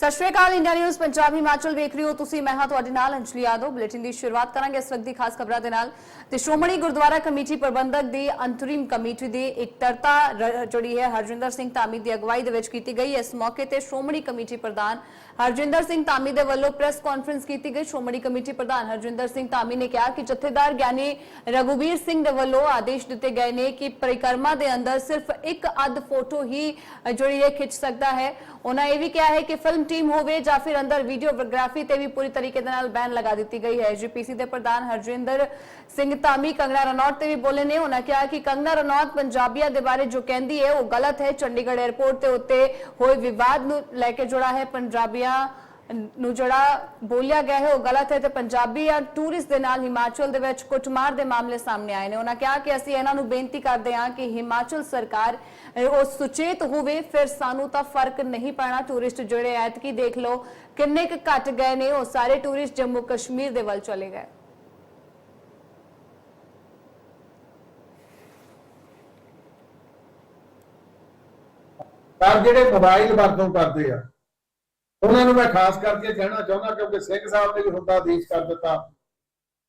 ਸਤਿ Sri Akal, India News, Punjab, Himachal ਵੇਖ ਰਹੇ ਹੋ ਤੁਸੀਂ। ਮੈਂ ਹਾਂ ਤੁਹਾਡੇ ਨਾਲ ਅੰਜਲੀ ਯਾਦਵ। ਬੁਲੇਟਿਨ ਦੀ ਸ਼ੁਰੂਆਤ ਕਰਾਂਗੇ ਇਸ ਵਕਤ ਦੀ ਖਾਸ ਖਬਰਾਂ ਦੇ ਨਾਲ। ਤੇ ਸ਼੍ਰੋਮਣੀ ਗੁਰਦੁਆਰਾ ਕਮੇਟੀ ਪ੍ਰਬੰਧਕ ਦੀ ਅੰਤਰਿਮ ਕਮੇਟੀ ਦੀ ਇਕੱਤਰਤਾ ਰ- ਜਿਹੜੀ ਹੈ, ਹਰਜਿੰਦਰ ਸਿੰਘ ਧਾਮੀ ਦੀ ਅਗਵਾਈ ਦੇ ਵਿੱਚ ਕੀਤੀ ਗਈ। ਇਸ ਮੌਕੇ ਤੇ ਸ਼੍ਰੋਮਣੀ ਕਮੇਟੀ ਪ੍ਰਧਾਨ ਹਰਜਿੰਦਰ ਸਿੰਘ ਧਾਮੀ ਦੇ ਵੱਲੋਂ ਪ੍ਰੈਸ ਕਾਨਫਰੰਸ ਕੀਤੀ ਗਈ। ਸ਼੍ਰੋਮਣੀ ਕਮੇਟੀ ਪ੍ਰਧਾਨ ਹਰਜਿੰਦਰ ਸਿੰਘ ਧਾਮੀ ਨੇ ਕਿਹਾ ਕਿ ਜਥੇਦਾਰ ਗਿਆਨੀ ਰਘੁਵੀਰ ਸਿੰਘ ਦੇ ਵੱਲੋਂ ਆਦੇਸ਼ ਦਿੱਤੇ ਗਏ ਨੇ ਕਿ ਪਰਿਕਰਮਾ ਦੇ ਅੰਦਰ ਸਿਰਫ ਇੱਕ ਅੱਧ ਫੋਟੋ ਹੀ ਜਿਹੜੀ ਹੈ, ਖਿੱਚ ਸਕਦਾ ਹੈ। ਉਹਨਾਂ ਇਹ ਵੀ ਕਿਹਾ ਹੈ ਕਿ ਫਿਲਮ ਟੀਮ ਹੋਵੇ ਜਾਂ ਫਿਰ ਅੰਦਰ ਵੀਡੀਓਗ੍ਰਾਫੀ ਤੇ ਵੀ ਪੂਰੀ ਤਰੀਕੇ ਦੇ ਨਾਲ ਬੈਨ ਲਗਾ ਦਿੱਤੀ ਗਈ ਹੈ। ਜੀਪੀਸੀ ਦੇ ਪ੍ਰਧਾਨ ਹਰਜਿੰਦਰ ਸਿੰਘ ਧਾਮੀ ਕੰਗਣਾ ਰਣੌਤ ਤੇ ਵੀ ਬੋਲੇ ਨੇ। ਉਹਨਾਂ ਕਿਹਾ ਕਿ ਕੰਗਣਾ ਰਣੌਤ ਪੰਜਾਬੀਆਂ ਦੇ ਬਾਰੇ ਜੋ ਕਹਿੰਦੀ ਹੈ, ਉਹ ਗਲਤ ਹੈ। ਚੰਡੀਗੜ੍ਹ 에ਅਰਪੋਰਟ ਤੇ ਉੱਤੇ ਹੋਏ ਵਿਵਾਦ ਨੂੰ ਲੈ ਕੇ ਜੁੜਾ ਹੈ। ਪੰਜਾਬੀਆਂ ਨੂੰ ਜਿਹੜਾ ਬੋਲਿਆ ਗਿਆ ਹੈ, ਉਹ ਗਲਤ ਹੈ ਤੇ ਪੰਜਾਬੀ ਜਾਂ ਟੂਰਿਸਟ ਦੇ ਨਾਲ ਹਿਮਾਚਲ ਦੇ ਵਿੱਚ ਕੁੱਟਮਾਰ ਦੇ ਮਾਮਲੇ ਸਾਹਮਣੇ ਆਏ ਨੇ। ਉਹਨਾਂ ਕਿਹਾ ਕਿ ਅਸੀਂ ਇਹਨਾਂ ਨੂੰ ਬੇਨਤੀ ਕਰਦੇ ਹਾਂ ਕਿ ਹਿਮਾਚਲ ਸਰਕਾਰ ਉਹ ਸੁਚੇਤ ਹੋਵੇ, ਫਿਰ ਸਾਨੂੰ ਤਾਂ ਫ਼ਰਕ ਨਹੀਂ ਪੈਣਾ। ਟੂਰਿਸਟ ਜਿਹੜੇ ਐਤਕੀ ਦੇਖ ਲਓ ਕਿੰਨੇ ਕੁ ਘਟ ਗਏ ਨੇ, ਉਹ ਸਾਰੇ ਟੂਰਿਸਟ ਜੰਮੂ ਕਸ਼ਮੀਰ ਦੇ ਵੱਲ ਚਲੇ ਗਏ। ਪਰ ਜਿਹੜੇ ਮੋਬਾਈਲ ਵਰਤੋਂ ਕਰਦੇ ਆ ਉਹਨਾਂ ਨੂੰ ਮੈਂ ਖਾਸ ਕਰਕੇ ਕਹਿਣਾ ਚਾਹੁੰਦਾ ਕਿਉਂਕਿ ਸਿੰਘ ਸਾਹਿਬ ਨੇ ਵੀ ਹੁੰਦਾ ਆਦੇਸ਼ ਕਰ ਦਿੱਤਾ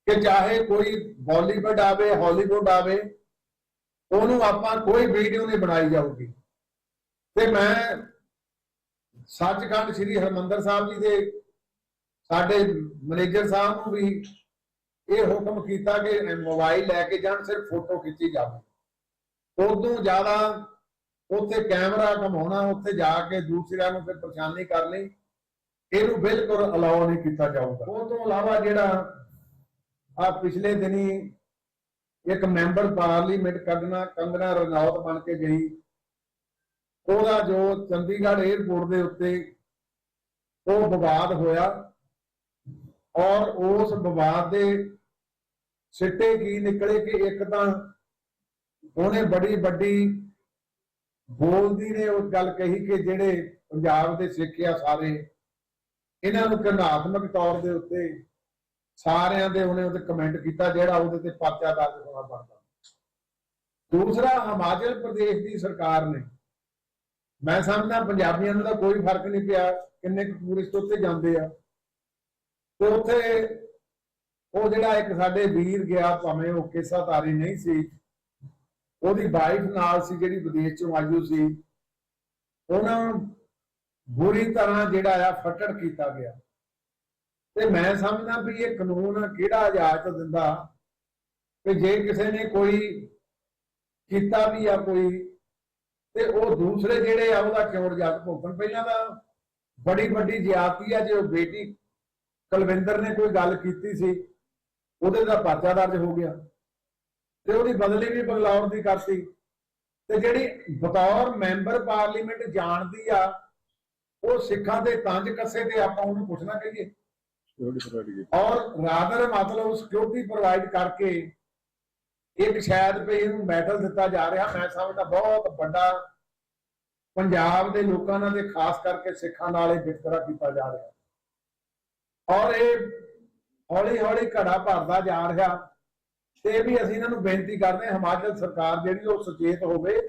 ਕਿ ਚਾਹੇ ਕੋਈ ਬਾਲੀਵੁੱਡ ਆਵੇ ਹਾਲੀਵੁੱਡ ਆਵੇ, ਉਹਨੂੰ ਆਪਾਂ ਕੋਈ ਵੀਡੀਓ ਨਹੀਂ ਬਣਾਈ ਜਾਊਗੀ। ਤੇ ਮੈਂ ਸੱਚਖੰਡ ਸ੍ਰੀ ਹਰਮੰਦਰ ਸਾਹਿਬ ਜੀ ਦੇ ਸਾਡੇ ਮੈਨੇਜਰ ਸਾਹਿਬ ਨੂੰ ਵੀ ਇਹ ਹੁਕਮ ਕੀਤਾ ਕਿ ਮੋਬਾਈਲ ਲੈ ਕੇ ਜਾਣ, ਸਿਰਫ ਫੋਟੋ ਖਿੱਚੀ ਜਾਵੇ। ਉਦੋਂ ਜ਼ਿਆਦਾ ਉੱਥੇ ਕੈਮਰਾ ਘਮਾਉਣਾ, ਉੱਥੇ ਜਾ ਕੇ ਦੂਸਰਿਆਂ ਨੂੰ ਫਿਰ ਪਰੇਸ਼ਾਨੀ ਕਰਨੀ ਇਹਨੂੰ ਬਿਲਕੁਲ ਅਲਾਉ ਨਹੀਂ ਕੀਤਾ ਜਾਊਗਾ। ਉਹ ਤੋਂ ਇਲਾਵਾ ਜਿਹੜਾ ਆ ਪਿਛਲੇ ਦਿਨੀ ਇੱਕ ਮੈਂਬਰ ਪਾਰਲੀਮੈਂਟ ਕੱਢਣਾ ਕੰਗਨਾ ਰਣੌਤ ਬਣ ਕੇ ਗਈ। ਉਹਦਾ ਜੋ ਚੰਡੀਗੜ੍ਹ 에ਅਰਪੋਰਟ ਦੇ ਉੱਤੇ ਉਹ ਵਿਵਾਦ ਹੋਇਆ ਔਰ ਉਸ ਵਿਵਾਦ ਦੇ ਸਿੱਟੇ ਕੀ ਨਿਕਲੇ ਕਿ ਇੱਕ ਤਾਂ ਉਹਨੇ ਬੜੀ ਵੱਡੀ ਬੋਲਦੀ ਨੇ, ਉਹ ਗੱਲ ਕਹੀ ਕਿ ਜਿਹੜੇ ਪੰਜਾਬ ਦੇ ਸਿੱਖ ਆ ਸਾਰੇ ਇਹਨਾਂ ਨੂੰ ਕਨਾਤਮਕ ਤੌਰ ਦੇ ਉੱਤੇ ਸਾਰਿਆਂ ਦੇ ਉਹਨੇ ਉਹਦੇ ਕਮੈਂਟ ਕੀਤਾ ਜਿਹੜਾ ਉਹਦੇ ਤੇ ਪਰਚਾ ਦਰਜ ਹੋਣਾ ਬਣਦਾ ਦੂਸਰਾ, ਹਿਮਾਚਲ ਪ੍ਰਦੇਸ਼ ਦੀ ਸਰਕਾਰ ਨੇ, ਮੈਂ ਸਮਝਦਾ ਪੰਜਾਬੀਆਂ ਨੂੰ ਤਾਂ ਕੋਈ ਫ਼ਰਕ ਨਹੀਂ ਪਿਆ ਕਿੰਨੇ ਕੁ ਟੂਰਿਸਟ ਉੱਥੇ ਜਾਂਦੇ ਆ। ਤੇ ਉੱਥੇ ਉਹ ਜਿਹੜਾ ਇੱਕ ਸਾਡੇ ਵੀਰ ਗਿਆ, ਭਾਵੇਂ ਉਹ ਕਿਸਾ ਤਾਰੀ ਨਹੀਂ ਸੀ, ਉਹਦੀ ਵਾਈਫ ਨਾਲ ਸੀ ਜਿਹੜੀ ਵਿਦੇਸ਼ ਚੋਂ ਆਈ ਸੀ। ਉਹਨਾਂ ਬੁਰੀ ਤਰ੍ਹਾਂ ਜਿਹੜਾ ਆ ਫਟੜ ਕੀਤਾ ਗਿਆ। ਤੇ ਮੈਂ ਸਮਝਦਾ ਵੀ ਇਹ ਕਾਨੂੰਨ ਕਿਹੜਾ ਇਜਾਜ਼ਤ ਦਿੰਦਾ? ਕਿ ਜੇ ਕਿਸੇ ਨੇ ਕੋਈ ਕੀਤਾ ਵੀ ਆ ਕੋਈ, ਤੇ ਉਹ ਦੂਸਰੇ ਜਿਹੜੇ ਆ ਉਹਦਾ ਕਿਉਂ ਇਜਾਜ਼ਤ ਭੁਗਤਣ। ਪਹਿਲਾਂ ਤਾਂ ਬੜੀ ਵੱਡੀ ਜ਼ਿਆਦਤੀ ਆ, ਜੇ ਉਹ ਬੇਟੀ ਕੁਲਵਿੰਦਰ ਨੇ ਕੋਈ ਗੱਲ ਕੀਤੀ ਸੀ, ਉਹਦੇ ਦਾ ਪਰਚਾ ਦਰਜ ਹੋ ਗਿਆ। ਤੇ ਉਹਦੀ ਬਦਲੀ ਵੀ ਬੰਗਲੌਰ ਦੀ ਕਰਤੀ। ਤੇ ਜਿਹੜੀ ਬਤੌਰ ਮੈਂਬਰ ਪਾਰਲੀਮੈਂਟ ਜਾਣਦੀ ਆ ਉਹ ਸਿੱਖਾਂ ਦੇ ਤੰਜ ਕੱਸੇ ਤੇ ਆਪਾਂ ਉਹਨੂੰ ਪੁੱਛਣਾ ਕਹੀਏ। ਔਰ ਰਾਦਰ ਮਤਲਬ ਸਿਕਿਉਰਿਟੀ ਪ੍ਰੋਵਾਈਡ ਕਰਕੇ ਇੱਕ ਸ਼ਾਇਦ ਵੀ ਇਹਨੂੰ ਮੈਡਲ ਦਿੱਤਾ ਜਾ ਰਿਹਾ। ਮੈਂ ਸਮਝਦਾ ਬਹੁਤ ਵੱਡਾ ਪੰਜਾਬ ਦੇ ਲੋਕਾਂ ਨਾਲ ਤੇ ਖਾਸ ਕਰਕੇ ਸਿੱਖਾਂ ਨਾਲ ਇਹ ਵਿਤਕਰਾ ਕੀਤਾ ਜਾ ਰਿਹਾ। ਔਰ ਇਹ ਹੌਲੀ ਹੌਲੀ ਘੜਾ ਭਰਦਾ ਜਾ ਰਿਹਾ। ਤੇ ਵੀ ਅਸੀਂ ਇਹਨਾਂ ਨੂੰ ਬੇਨਤੀ ਕਰਦੇ ਹਾਂ ਹਿਮਾਚਲ ਸਰਕਾਰ ਜਿਹੜੀ ਉਹ ਸੁਚੇਤ ਹੋਵੇ।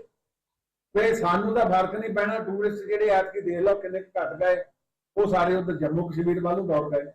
ਤੇ ਸਾਨੂੰ ਤਾਂ ਫ਼ਰਕ ਨਹੀਂ ਪੈਣਾ ਟੂਰਿਸਟ ਜਿਹੜੇ ਐਤਕੀ ਦੇਖ ਲਓ ਕਿੰਨੇ ਕੁ ਘਟ ਗਏ, ਉਹ ਸਾਰੇ ਉਧਰ ਜੰਮੂ ਕਸ਼ਮੀਰ ਵੱਲ ਨੂੰ ਦੌੜ ਗਏ